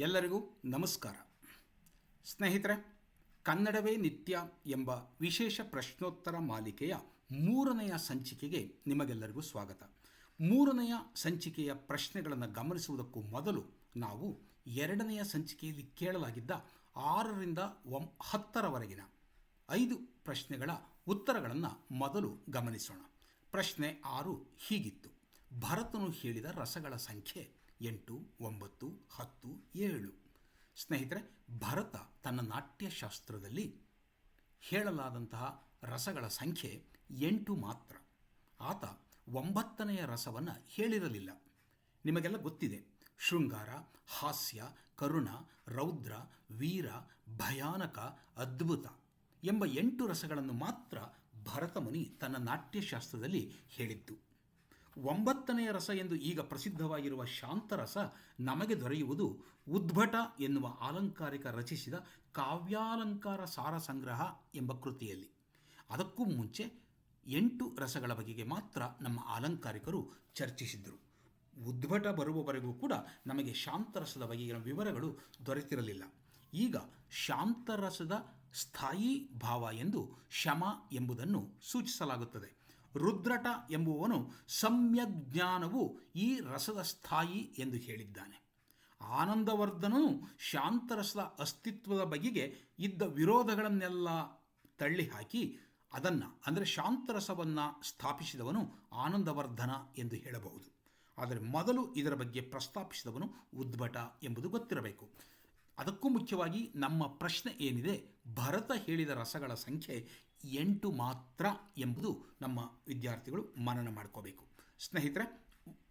ಎಲ್ಲರಿಗೂ ನಮಸ್ಕಾರ. ಸ್ನೇಹಿತರೆ, ಕನ್ನಡವೇ ನಿತ್ಯ ಎಂಬ ವಿಶೇಷ ಪ್ರಶ್ನೋತ್ತರ ಮಾಲಿಕೆಯ ಮೂರನೆಯ ಸಂಚಿಕೆಗೆ ನಿಮಗೆಲ್ಲರಿಗೂ ಸ್ವಾಗತ. ಮೂರನೆಯ ಸಂಚಿಕೆಯ ಪ್ರಶ್ನೆಗಳನ್ನು ಗಮನಿಸುವುದಕ್ಕೂ ಮೊದಲು ನಾವು ಎರಡನೆಯ ಸಂಚಿಕೆಯಲ್ಲಿ ಕೇಳಲಾಗಿದ್ದ ಆರರಿಂದ ಒಂ, ಹತ್ತರವರೆಗಿನ ಐದು ಪ್ರಶ್ನೆಗಳ ಉತ್ತರಗಳನ್ನು ಮೊದಲು ಗಮನಿಸೋಣ. ಪ್ರಶ್ನೆ ಆರು ಹೀಗಿತ್ತು. ಭರತನು ಹೇಳಿದ ರಸಗಳ ಸಂಖ್ಯೆ ಎಂಟು, ಒಂಬತ್ತು, ಹತ್ತು, ಏಳು. ಸ್ನೇಹಿತರೆ, ಭರತ ತನ್ನ ನಾಟ್ಯಶಾಸ್ತ್ರದಲ್ಲಿ ಹೇಳಲಾದಂತಹ ರಸಗಳ ಸಂಖ್ಯೆ ಎಂಟು ಮಾತ್ರ. ಆತ ಒಂಬತ್ತನೆಯ ರಸವನ್ನು ಹೇಳಿರಲಿಲ್ಲ. ನಿಮಗೆಲ್ಲ ಗೊತ್ತಿದೆ. ಶೃಂಗಾರ, ಹಾಸ್ಯ, ಕರುಣ, ರೌದ್ರ, ವೀರ, ಭಯಾನಕ, ಅದ್ಭುತ ಎಂಬ ಎಂಟು ರಸಗಳನ್ನು ಮಾತ್ರ ಭರತಮುನಿ ತನ್ನ ನಾಟ್ಯಶಾಸ್ತ್ರದಲ್ಲಿ ಹೇಳಿದ್ದು. ಒಂಬತ್ತನೆಯ ರಸ ಎಂದು ಈಗ ಪ್ರಸಿದ್ಧವಾಗಿರುವ ಶಾಂತರಸ ನಮಗೆ ದೊರೆಯುವುದು ಉದ್ಭಟ ಎನ್ನುವ ಆಲಂಕಾರಿಕ ರಚಿಸಿದ ಕಾವ್ಯಾಲಂಕಾರ ಸಾರ ಸಂಗ್ರಹ ಎಂಬ ಕೃತಿಯಲ್ಲಿ. ಅದಕ್ಕೂ ಮುಂಚೆ ಎಂಟು ರಸಗಳ ಬಗೆಗೆ ಮಾತ್ರ ನಮ್ಮ ಆಲಂಕಾರಿಕರು ಚರ್ಚಿಸಿದ್ದರು. ಉದ್ಭಟ ಬರುವವರೆಗೂ ಕೂಡ ನಮಗೆ ಶಾಂತರಸದ ಬಗೆಗಿನ ವಿವರಗಳು ದೊರೆತಿರಲಿಲ್ಲ. ಈಗ ಶಾಂತರಸದ ಸ್ಥಾಯಿ ಭಾವ ಎಂದು ಶಮ ಎಂಬುದನ್ನು ಸೂಚಿಸಲಾಗುತ್ತದೆ. ರುದ್ರಟ ಎಂಬುವನು ಸಮ್ಯಜ್ಞಾನವು ಈ ರಸದ ಸ್ಥಾಯಿ ಎಂದು ಹೇಳಿದ್ದಾನೆ. ಆನಂದವರ್ಧನನು ಶಾಂತರಸದ ಅಸ್ತಿತ್ವದ ಬಗೆಗೆ ಇದ್ದ ವಿರೋಧಗಳನ್ನೆಲ್ಲ ತಳ್ಳಿಹಾಕಿ ಅದನ್ನು, ಅಂದರೆ ಶಾಂತರಸವನ್ನು ಸ್ಥಾಪಿಸಿದವನು ಆನಂದವರ್ಧನ ಎಂದು ಹೇಳಬಹುದು. ಆದರೆ ಮೊದಲು ಇದರ ಬಗ್ಗೆ ಪ್ರಸ್ತಾಪಿಸಿದವನು ಉದ್ಭಟ ಎಂಬುದು ಗೊತ್ತಿರಬೇಕು. ಅದಕ್ಕೂ ಮುಖ್ಯವಾಗಿ ನಮ್ಮ ಪ್ರಶ್ನೆ ಏನಿದೆ? ಭರತ ಹೇಳಿದ ರಸಗಳ ಸಂಖ್ಯೆ ಎಂಟು ಮಾತ್ರ ಎಂಬುದು ನಮ್ಮ ವಿದ್ಯಾರ್ಥಿಗಳು ಮನನ ಮಾಡ್ಕೋಬೇಕು. ಸ್ನೇಹಿತರೆ,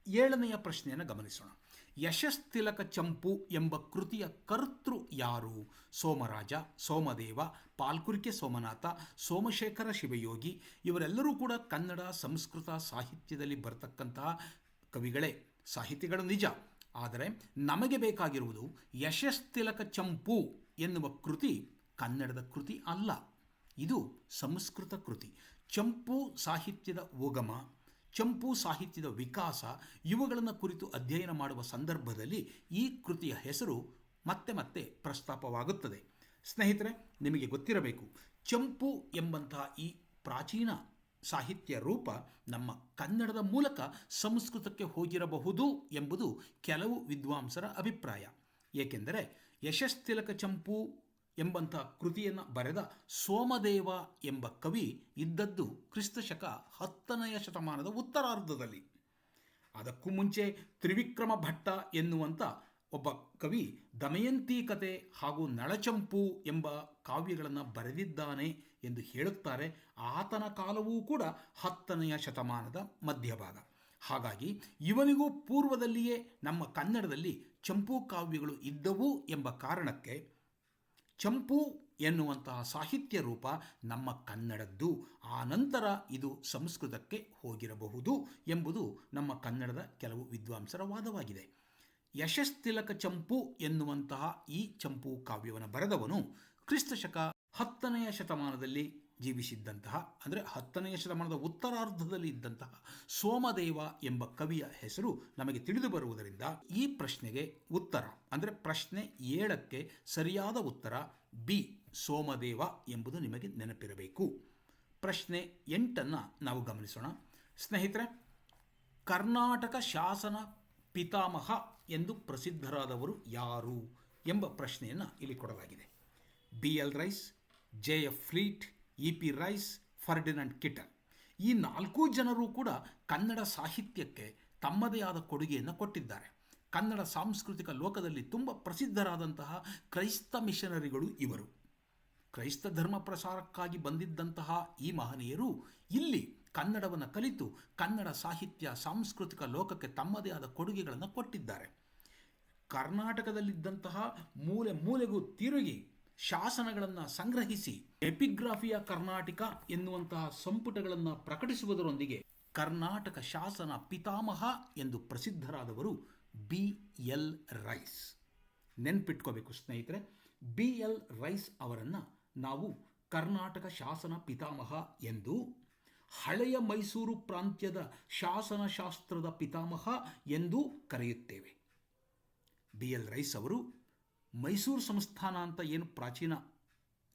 ಏಳನೆಯ ಪ್ರಶ್ನೆಯನ್ನು ಗಮನಿಸೋಣ. ಯಶಸ್ತಿಲಕ ಚಂಪು ಎಂಬ ಕೃತಿಯ ಕರ್ತೃ ಯಾರು? ಸೋಮರಾಜ, ಸೋಮದೇವ, ಪಾಲ್ಕುರಿಕೆ ಸೋಮನಾಥ, ಸೋಮಶೇಖರ ಶಿವಯೋಗಿ, ಇವರೆಲ್ಲರೂ ಕೂಡ ಕನ್ನಡ ಸಂಸ್ಕೃತ ಸಾಹಿತ್ಯದಲ್ಲಿ ಬರತಕ್ಕಂತಹ ಕವಿಗಳೇ. ಸಾಹಿತಿಗಳು ನಿಜ. ಆದರೆ ನಮಗೆ ಬೇಕಾಗಿರುವುದು ಯಶಸ್ತಿಲಕ ಚಂಪು ಎನ್ನುವ ಕೃತಿ ಕನ್ನಡದ ಕೃತಿ ಅಲ್ಲ. ಇದು ಸಂಸ್ಕೃತ ಕೃತಿ. ಚಂಪು ಸಾಹಿತ್ಯದ ಉಗಮ, ಚಂಪು ಸಾಹಿತ್ಯದ ವಿಕಾಸ ಇವುಗಳನ್ನು ಕುರಿತು ಅಧ್ಯಯನ ಮಾಡುವ ಸಂದರ್ಭದಲ್ಲಿ ಈ ಕೃತಿಯ ಹೆಸರು ಮತ್ತೆ ಮತ್ತೆ ಪ್ರಸ್ತಾಪವಾಗುತ್ತದೆ. ಸ್ನೇಹಿತರೆ, ನಿಮಗೆ ಗೊತ್ತಿರಬೇಕು, ಚಂಪು ಎಂಬಂತಹ ಈ ಪ್ರಾಚೀನ ಸಾಹಿತ್ಯ ರೂಪ ನಮ್ಮ ಕನ್ನಡದ ಮೂಲಕ ಸಂಸ್ಕೃತಕ್ಕೆ ಹೋಗಿರಬಹುದು ಎಂಬುದು ಕೆಲವು ವಿದ್ವಾಂಸರ ಅಭಿಪ್ರಾಯ. ಏಕೆಂದರೆ ಯಶಸ್ತಿಲಕ ಚಂಪು ಎಂಬಂಥ ಕೃತಿಯನ್ನು ಬರೆದ ಸೋಮದೇವ ಎಂಬ ಕವಿ ಇದ್ದದ್ದು ಕ್ರಿಸ್ತಶಕ ಹತ್ತನೆಯ ಶತಮಾನದ ಉತ್ತರಾರ್ಧದಲ್ಲಿ. ಅದಕ್ಕೂ ಮುಂಚೆ ತ್ರಿವಿಕ್ರಮ ಭಟ್ಟ ಎನ್ನುವಂಥ ಒಬ್ಬ ಕವಿ ದಮಯಂತಿ ಕತೆ ಹಾಗೂ ನಳಚಂಪು ಎಂಬ ಕಾವ್ಯಗಳನ್ನು ಬರೆದಿದ್ದಾನೆ ಎಂದು ಹೇಳುತ್ತಾರೆ. ಆತನ ಕಾಲವೂ ಕೂಡ ಹತ್ತನೆಯ ಶತಮಾನದ ಮಧ್ಯಭಾಗ. ಹಾಗಾಗಿ ಇವನಿಗೂ ಪೂರ್ವದಲ್ಲಿಯೇ ನಮ್ಮ ಕನ್ನಡದಲ್ಲಿ ಚಂಪು ಕಾವ್ಯಗಳು ಇದ್ದವು ಎಂಬ ಕಾರಣಕ್ಕೆ ಚಂಪು ಎನ್ನುವಂತಹ ಸಾಹಿತ್ಯ ರೂಪ ನಮ್ಮ ಕನ್ನಡದ್ದು. ಆ ನಂತರ ಇದು ಸಂಸ್ಕೃತಕ್ಕೆ ಹೋಗಿರಬಹುದು ಎಂಬುದು ನಮ್ಮ ಕನ್ನಡದ ಕೆಲವು ವಿದ್ವಾಂಸರ ವಾದವಾಗಿದೆ ಯಶಸ್ತಿಲಕ ಚಂಪು ಎನ್ನುವಂತಹ ಈ ಚಂಪು ಕಾವ್ಯವನ್ನು ಬರೆದವನು ಕ್ರಿಸ್ತಶಕ ಹತ್ತನೆಯ ಶತಮಾನದಲ್ಲಿ ಜೀವಿಸಿದ್ದಂತಹ, ಅಂದರೆ ಹತ್ತನೆಯ ಶತಮಾನದ ಉತ್ತರಾರ್ಧದಲ್ಲಿ ಇದ್ದಂತಹ ಸೋಮದೇವ ಎಂಬ ಕವಿಯ ಹೆಸರು ನಮಗೆ ತಿಳಿದು ಬರುವುದರಿಂದ ಈ ಪ್ರಶ್ನೆಗೆ ಉತ್ತರ, ಅಂದರೆ ಪ್ರಶ್ನೆ ಏಳಕ್ಕೆ ಸರಿಯಾದ ಉತ್ತರ ಬಿ, ಸೋಮದೇವ ಎಂಬುದು ನಿಮಗೆ ನೆನಪಿರಬೇಕು. ಪ್ರಶ್ನೆ ಎಂಟನ್ನು ನಾವು ಗಮನಿಸೋಣ. ಸ್ನೇಹಿತರೆ, ಕರ್ನಾಟಕ ಶಾಸನ ಪಿತಾಮಹ ಎಂದು ಪ್ರಸಿದ್ಧರಾದವರು ಯಾರು ಎಂಬ ಪ್ರಶ್ನೆಯನ್ನು ಇಲ್ಲಿ ಕೊಡಲಾಗಿದೆ. B L Rice, J F Fleet E P Rice, Ferdinand Kittel ಈ ನಾಲ್ಕೂ ಜನರು ಕೂಡ ಕನ್ನಡ ಸಾಹಿತ್ಯಕ್ಕೆ ತಮ್ಮದೇ ಆದ ಕೊಡುಗೆಯನ್ನು ಕೊಟ್ಟಿದ್ದಾರೆ. ಕನ್ನಡ ಸಾಂಸ್ಕೃತಿಕ ಲೋಕದಲ್ಲಿ ತುಂಬ ಪ್ರಸಿದ್ಧರಾದಂತಹ ಕ್ರೈಸ್ತ ಮಿಷನರಿಗಳು ಇವರು. ಕ್ರೈಸ್ತ ಧರ್ಮ ಪ್ರಸಾರಕ್ಕಾಗಿ ಬಂದಿದ್ದಂತಹ ಈ ಮಹನೀಯರು ಇಲ್ಲಿ ಕನ್ನಡವನ್ನು ಕಲಿತು ಕನ್ನಡ ಸಾಹಿತ್ಯ, ಸಾಂಸ್ಕೃತಿಕ ಲೋಕಕ್ಕೆ ತಮ್ಮದೇ ಆದ ಕೊಡುಗೆಗಳನ್ನು ಕೊಟ್ಟಿದ್ದಾರೆ. ಕರ್ನಾಟಕದಲ್ಲಿದ್ದಂತಹ ಮೂಲೆ ಮೂಲೆಗೂ ತಿರುಗಿ ಶಾಸನಗಳನ್ನು ಸಂಗ್ರಹಿಸಿ ಎಪಿಗ್ರಾಫಿಯ ಕರ್ನಾಟಕ ಎನ್ನುವಂತಹ ಸಂಪುಟಗಳನ್ನು ಪ್ರಕಟಿಸುವುದರೊಂದಿಗೆ ಕರ್ನಾಟಕ ಶಾಸನ ಪಿತಾಮಹ ಎಂದು ಪ್ರಸಿದ್ಧರಾದವರು ಬಿ ಎಲ್ ರೈಸ್. ನೆನ್ಪಿಟ್ಕೋಬೇಕು ಸ್ನೇಹಿತರೆ, ಬಿ ಎಲ್ ರೈಸ್ ಅವರನ್ನು ನಾವು ಕರ್ನಾಟಕ ಶಾಸನ ಪಿತಾಮಹ ಎಂದು, ಹಳೆಯ ಮೈಸೂರು ಪ್ರಾಂತ್ಯದ ಶಾಸನಶಾಸ್ತ್ರದ ಪಿತಾಮಹ ಎಂದು ಕರೆಯುತ್ತೇವೆ. ಬಿ ಎಲ್ ರೈಸ್ ಅವರು ಮೈಸೂರು ಸಂಸ್ಥಾನ ಅಂತ ಏನು ಪ್ರಾಚೀನ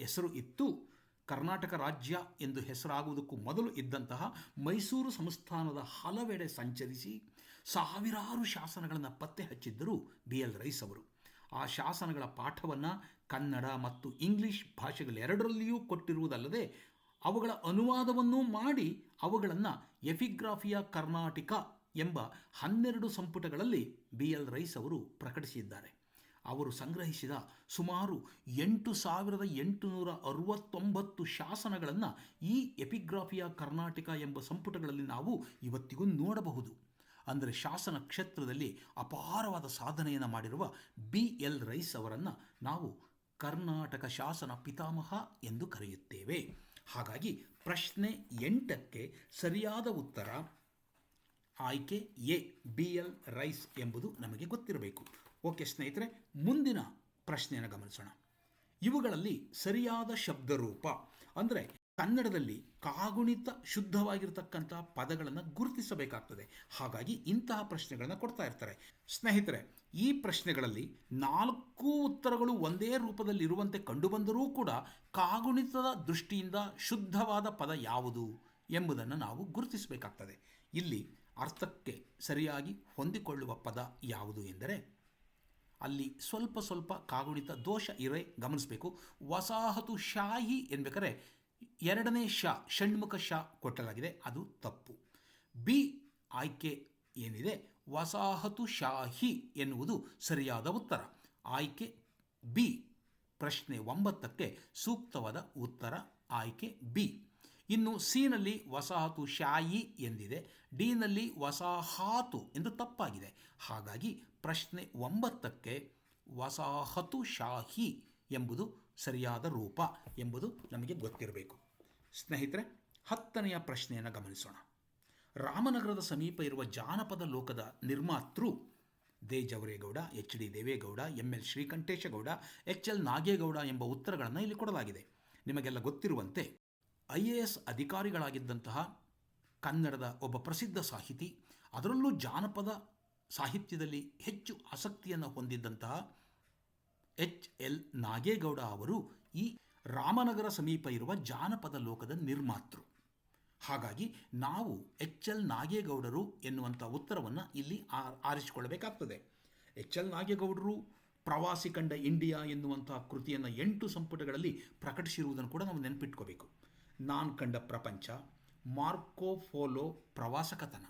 ಹೆಸರು ಇತ್ತು? ಕರ್ನಾಟಕ ರಾಜ್ಯ ಎಂದು ಹೆಸರಾಗುವುದಕ್ಕೂ ಮೊದಲು ಇದ್ದಂತಹ ಮೈಸೂರು ಸಂಸ್ಥಾನದ ಹಲವೆಡೆ ಸಂಚರಿಸಿ ಸಾವಿರಾರು ಶಾಸನಗಳನ್ನು ಪತ್ತೆ ಹಚ್ಚಿದ್ದರು ಬಿ ಎಲ್ ರೈಸ್ ಅವರು. ಆ ಶಾಸನಗಳ ಪಾಠವನ್ನು ಕನ್ನಡ ಮತ್ತು ಇಂಗ್ಲಿಷ್ ಭಾಷೆಗಳೆರಡರಲ್ಲಿಯೂ ಕೊಟ್ಟಿರುವುದಲ್ಲದೆ ಅವುಗಳ ಅನುವಾದವನ್ನೂ ಮಾಡಿ ಅವುಗಳನ್ನು ಎಫಿಗ್ರಾಫಿಯಾ ಕರ್ನಾಟಕ ಎಂಬ ಹನ್ನೆರಡು ಸಂಪುಟಗಳಲ್ಲಿ ಬಿ ಎಲ್ ರೈಸ್ ಅವರು ಪ್ರಕಟಿಸಿದ್ದಾರೆ. ಅವರು ಸಂಗ್ರಹಿಸಿದ ಸುಮಾರು ಎಂಟು ಸಾವಿರದ ಎಂಟುನೂರ ಅರವತ್ತೊಂಬತ್ತು ಶಾಸನಗಳನ್ನು ಈ ಎಪಿಗ್ರಾಫಿಯ ಕರ್ನಾಟಕ ಎಂಬ ಸಂಪುಟಗಳಲ್ಲಿ ನಾವು ಇವತ್ತಿಗೂ ನೋಡಬಹುದು. ಅಂದರೆ ಶಾಸನ ಕ್ಷೇತ್ರದಲ್ಲಿ ಅಪಾರವಾದ ಸಾಧನೆಯನ್ನು ಮಾಡಿರುವ ಬಿ ಎಲ್ ರೈಸ್ ಅವರನ್ನು ನಾವು ಕರ್ನಾಟಕ ಶಾಸನ ಪಿತಾಮಹ ಎಂದು ಕರೆಯುತ್ತೇವೆ. ಹಾಗಾಗಿ ಪ್ರಶ್ನೆ ಎಂಟಕ್ಕೆ ಸರಿಯಾದ ಉತ್ತರ ಆಯ್ಕೆ ಎ ಬಿ ಎಲ್ ರೈಸ್ ಎಂಬುದು ನಮಗೆ ಗೊತ್ತಿರಬೇಕು. ಓಕೆ ಸ್ನೇಹಿತರೆ, ಮುಂದಿನ ಪ್ರಶ್ನೆಯನ್ನು ಗಮನಿಸೋಣ. ಇವುಗಳಲ್ಲಿ ಸರಿಯಾದ ಶಬ್ದರೂಪ, ಅಂದರೆ ಕನ್ನಡದಲ್ಲಿ ಕಾಗುಣಿತ ಶುದ್ಧವಾಗಿರತಕ್ಕಂಥ ಪದಗಳನ್ನು ಗುರುತಿಸಬೇಕಾಗ್ತದೆ. ಹಾಗಾಗಿ ಇಂತಹ ಪ್ರಶ್ನೆಗಳನ್ನು ಕೊಡ್ತಾ ಇರ್ತಾರೆ. ಸ್ನೇಹಿತರೆ, ಈ ಪ್ರಶ್ನೆಗಳಲ್ಲಿ ನಾಲ್ಕು ಉತ್ತರಗಳು ಒಂದೇ ರೂಪದಲ್ಲಿ ಇರುವಂತೆ ಕಂಡುಬಂದರೂ ಕೂಡ ಕಾಗುಣಿತದ ದೃಷ್ಟಿಯಿಂದ ಶುದ್ಧವಾದ ಪದ ಯಾವುದು ಎಂಬುದನ್ನು ನಾವು ಗುರುತಿಸಬೇಕಾಗ್ತದೆ. ಇಲ್ಲಿ ಅರ್ಥಕ್ಕೆ ಸರಿಯಾಗಿ ಹೊಂದಿಕೊಳ್ಳುವ ಪದ ಯಾವುದು ಎಂದರೆ ಅಲ್ಲಿ ಸ್ವಲ್ಪ ಸ್ವಲ್ಪ ಕಾಗುಣಿತ ದೋಷ ಇರೇ ಗಮನಿಸಬೇಕು. ವಸಾಹತು ಶಾಹಿ ಎನ್ಬೇಕಾದ್ರೆ ಎರಡನೇ ಶಾ, ಷಣ್ಮುಖ ಶಾ ಕೊಟ್ಟಲಾಗಿದೆ. ಅದು ತಪ್ಪು. ಬಿ, ಆಯ್ಕೆ ಏನಿದೆ? ವಸಾಹತು ಶಾಹಿ ಎನ್ನುವುದು ಸರಿಯಾದ ಉತ್ತರ. ಆಯ್ಕೆ ಬಿ, ಪ್ರಶ್ನೆ ಒಂಬತ್ತಕ್ಕೆ ಸೂಕ್ತವಾದ ಉತ್ತರ ಆಯ್ಕೆ ಬಿ. ಇನ್ನು ಸಿನಲ್ಲಿ ವಸಾಹತು ಶಾಯಿ ಎಂದಿದೆ. ಡಿನಲ್ಲಿ ವಸಾಹಾತು ಎಂದು ತಪ್ಪಾಗಿದೆ. ಹಾಗಾಗಿ ಪ್ರಶ್ನೆ ಒಂಬತ್ತಕ್ಕೆ ವಸಾಹತು ಶಾಹಿ ಎಂಬುದು ಸರಿಯಾದ ರೂಪ ಎಂಬುದು ನಮಗೆ ಗೊತ್ತಿರಬೇಕು. ಸ್ನೇಹಿತರೆ, ಹತ್ತನೆಯ ಪ್ರಶ್ನೆಯನ್ನು ಗಮನಿಸೋಣ. ರಾಮನಗರದ ಸಮೀಪ ಇರುವ ಜಾನಪದ ಲೋಕದ ನಿರ್ಮಾತೃ De Javaregowda H D Devegowda, M L Shrikantheshagowda, H L Nagegowda ಎಂಬ ಉತ್ತರಗಳನ್ನು ಇಲ್ಲಿ ಕೊಡಲಾಗಿದೆ. ನಿಮಗೆಲ್ಲ ಗೊತ್ತಿರುವಂತೆ ಐ ಎ ಎಸ್ ಅಧಿಕಾರಿಗಳಾಗಿದ್ದಂತಹ ಕನ್ನಡದ ಒಬ್ಬ ಪ್ರಸಿದ್ಧ ಸಾಹಿತಿ, ಅದರಲ್ಲೂ ಜಾನಪದ ಸಾಹಿತ್ಯದಲ್ಲಿ ಹೆಚ್ಚು ಆಸಕ್ತಿಯನ್ನು ಹೊಂದಿದ್ದಂತಹ ಎಚ್ ಎಲ್ ನಾಗೇಗೌಡ ಅವರು ಈ ರಾಮನಗರ ಸಮೀಪ ಇರುವ ಜಾನಪದ ಲೋಕದ ನಿರ್ಮಾತೃ. ಹಾಗಾಗಿ ನಾವು ಎಚ್ ಎಲ್ ನಾಗೇಗೌಡರು ಎನ್ನುವಂಥ ಉತ್ತರವನ್ನು ಇಲ್ಲಿ ಆರಿಸಿಕೊಳ್ಳಬೇಕಾಗ್ತದೆ. ಎಚ್ ಎಲ್ ನಾಗೇಗೌಡರು ಪ್ರವಾಸಿ ಕಂಡ ಇಂಡಿಯಾ ಎನ್ನುವಂಥ ಕೃತಿಯನ್ನು ಎಂಟು ಸಂಪುಟಗಳಲ್ಲಿ ಪ್ರಕಟಿಸಿರುವುದನ್ನು ಕೂಡ ನಾವು ನೆನಪಿಟ್ಕೋಬೇಕು. ನಾನು ಕಂಡ ಪ್ರಪಂಚ, ಮಾರ್ಕೋ ಫೋಲೋ ಪ್ರವಾಸ ಕಥನ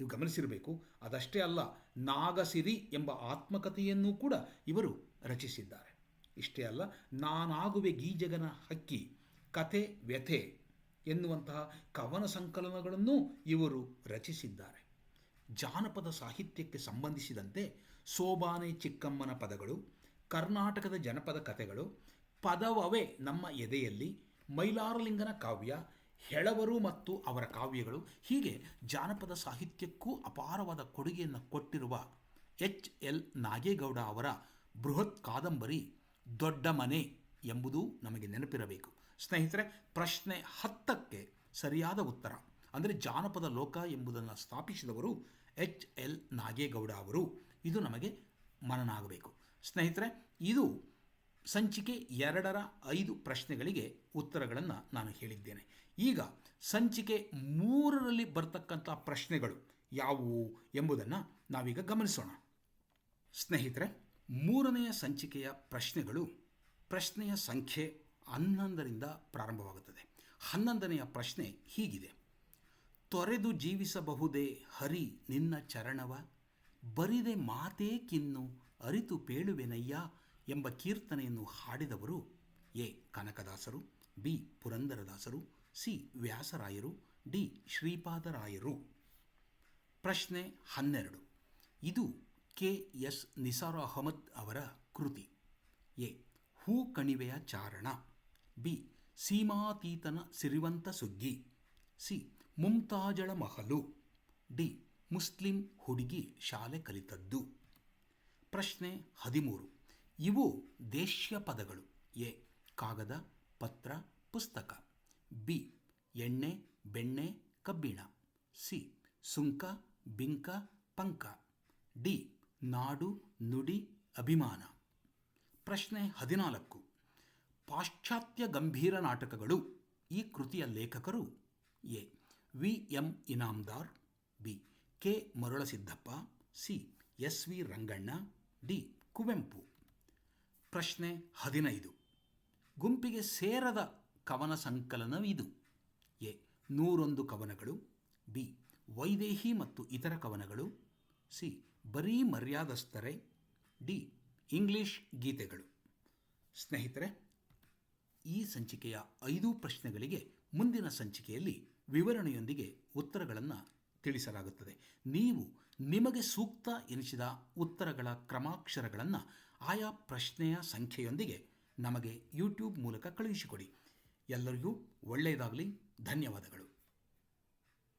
ನೀವು ಗಮನಿಸಿರಬೇಕು. ಅದಷ್ಟೇ ಅಲ್ಲ, ನಾಗಸಿರಿ ಎಂಬ ಆತ್ಮಕಥೆಯನ್ನು ಕೂಡ ಇವರು ರಚಿಸಿದ್ದಾರೆ. ಇಷ್ಟೇ ಅಲ್ಲ, ನಾನಾಗುವೆ ಗೀಜಗನ ಹಕ್ಕಿ, ಕಥೆ ವ್ಯಥೆ ಎನ್ನುವಂತಹ ಕವನ ಸಂಕಲನಗಳನ್ನು ಇವರು ರಚಿಸಿದ್ದಾರೆ. ಜಾನಪದ ಸಾಹಿತ್ಯಕ್ಕೆ ಸಂಬಂಧಿಸಿದಂತೆ ಸೋಬಾನೆ ಚಿಕ್ಕಮ್ಮನ ಪದಗಳು, ಕರ್ನಾಟಕದ ಜನಪದ ಕಥೆಗಳು, ಪದವವೇ ನಮ್ಮ ಎದೆಯಲ್ಲಿ ಮೈಲಾರಲಿಂಗನ ಕಾವ್ಯ ಹೆಳವರು ಮತ್ತು ಅವರ ಕಾವ್ಯಗಳು ಹೀಗೆ ಜಾನಪದ ಸಾಹಿತ್ಯಕ್ಕೂ ಅಪಾರವಾದ ಕೊಡುಗೆಯನ್ನು ಕೊಟ್ಟಿರುವ ಎಚ್ ಎಲ್ ನಾಗೇಗೌಡ ಅವರ ಬೃಹತ್ ಕಾದಂಬರಿ ದೊಡ್ಡ ಮನೆ ಎಂಬುದು ನಮಗೆ ನೆನಪಿರಬೇಕು. ಸ್ನೇಹಿತರೆ, ಪ್ರಶ್ನೆ ಹತ್ತಕ್ಕೆ ಸರಿಯಾದ ಉತ್ತರ. ಅಂದರೆ ಜಾನಪದ ಲೋಕ ಎಂಬುದನ್ನು ಸ್ಥಾಪಿಸಿದವರು ಎಚ್ ಎಲ್ ನಾಗೇಗೌಡ ಅವರು. ಇದು ನಮಗೆ ಮನನಾಗಬೇಕು. ಸ್ನೇಹಿತರೆ, ಇದು ಸಂಚಿಕೆ ಎರಡರ ಐದು ಪ್ರಶ್ನೆಗಳಿಗೆ ಉತ್ತರಗಳನ್ನು ನಾನು ಹೇಳಿದ್ದೇನೆ. ಈಗ ಸಂಚಿಕೆ ಮೂರರಲ್ಲಿ ಬರ್ತಕ್ಕಂಥ ಪ್ರಶ್ನೆಗಳು ಯಾವುವು ಎಂಬುದನ್ನು ನಾವೀಗ ಗಮನಿಸೋಣ. ಸ್ನೇಹಿತರೆ, ಮೂರನೆಯ ಸಂಚಿಕೆಯ ಪ್ರಶ್ನೆಗಳು ಪ್ರಶ್ನೆಯ ಸಂಖ್ಯೆ ಹನ್ನೊಂದರಿಂದ ಪ್ರಾರಂಭವಾಗುತ್ತದೆ. ಹನ್ನೊಂದನೆಯ ಪ್ರಶ್ನೆ ಹೀಗಿದೆ. ತೊರೆದು ಜೀವಿಸಬಹುದೇ ಹರಿ ನಿನ್ನ ಚರಣವ? ಬರಿದೆ ಮಾತೇ ಕಿನ್ನು, ಅರಿತು ಪೇಳುವೆನಯ್ಯ? ಎಂಬ ಕೀರ್ತನೆಯನ್ನು ಹಾಡಿದವರು ಎ. ಕನಕದಾಸರು, ಬಿ. ಪುರಂದರದಾಸರು, ಸಿ. ವ್ಯಾಸರಾಯರು, ಡಿ. ಶ್ರೀಪಾದರಾಯರು. ಪ್ರಶ್ನೆ ಹನ್ನೆರಡು. ಇದು ಕೆ. ಎಸ್. ನಿಸಾರ್ ಅಹಮದ್ ಅವರ ಕೃತಿ. ಎ. ಹೂ ಕಣಿವೆಯ ಚಾರಣ. ಬಿ. ಸೀಮಾತೀತನ ಸಿರಿವಂತ ಸುಗ್ಗಿ. ಸಿ. ಮುಮ್ತಾಜಳ ಮಹಲು. ಡಿ. ಮುಸ್ಲಿಂ ಹುಡುಗಿ ಶಾಲೆ ಕಲಿತದ್ದು. ಪ್ರಶ್ನೆ ಹದಿಮೂರು. ಇವು ದೇಶ್ಯ ಪದಗಳು. ಎ, ಕಾಗದ, ಪತ್ರ, ಪುಸ್ತಕ. ಬಿ, ಎಣ್ಣೆ, ಬೆಣ್ಣೆ, ಕಬ್ಬಿಣ. ಸಿ, ಸುಂಕ, ಬಿಂಕ, ಪಂಕ. ಡಿ, ನಾಡು, ನುಡಿ, ಅಭಿಮಾನ. ಪ್ರಶ್ನೆ ಹದಿನಾಲ್ಕು. ಪಾಶ್ಚಾತ್ಯ ಗಂಭೀರ ನಾಟಕಗಳು ಈ ಕೃತಿಯ ಲೇಖಕರು? A, V, M Inamdar. B, K Marulasiddappa. C, S V Ranganna. D, Kuvempu. ಪ್ರಶ್ನೆ ಹದಿನೈದು. ಗುಂಪಿಗೆ ಸೇರದ ಕವನ ಸಂಕಲನವಿದು ಎ. ನೂರೊಂದು ಕವನಗಳು. ಬಿ. ವೈದೇಹಿ ಮತ್ತು ಇತರ ಕವನಗಳು. ಸಿ. ಬರೀ ಮರ್ಯಾದಸ್ತರೆ ಡಿ. ಇಂಗ್ಲಿಷ್ ಗೀತೆಗಳು. ಸ್ನೇಹಿತರೆ, ಈ ಸಂಚಿಕೆಯ ಐದು ಪ್ರಶ್ನೆಗಳಿಗೆ ಮುಂದಿನ ಸಂಚಿಕೆಯಲ್ಲಿ ವಿವರಣೆಯೊಂದಿಗೆ ಉತ್ತರಗಳನ್ನು ತಿಳಿಸಲಾಗುತ್ತದೆ. ನೀವು ನಿಮಗೆ ಸೂಕ್ತ ಎನಿಸಿದ ಉತ್ತರಗಳ ಕ್ರಮಾಕ್ಷರಗಳನ್ನು ಆಯಾ ಪ್ರಶ್ನೆಯ ಸಂಖ್ಯೆಯೊಂದಿಗೆ ನಮಗೆ ಯೂಟ್ಯೂಬ್ ಮೂಲಕ ಕಳುಹಿಸಿಕೊಡಿ. ಎಲ್ಲರಿಗೂ ಒಳ್ಳೆಯದಾಗಲಿ. ಧನ್ಯವಾದಗಳು.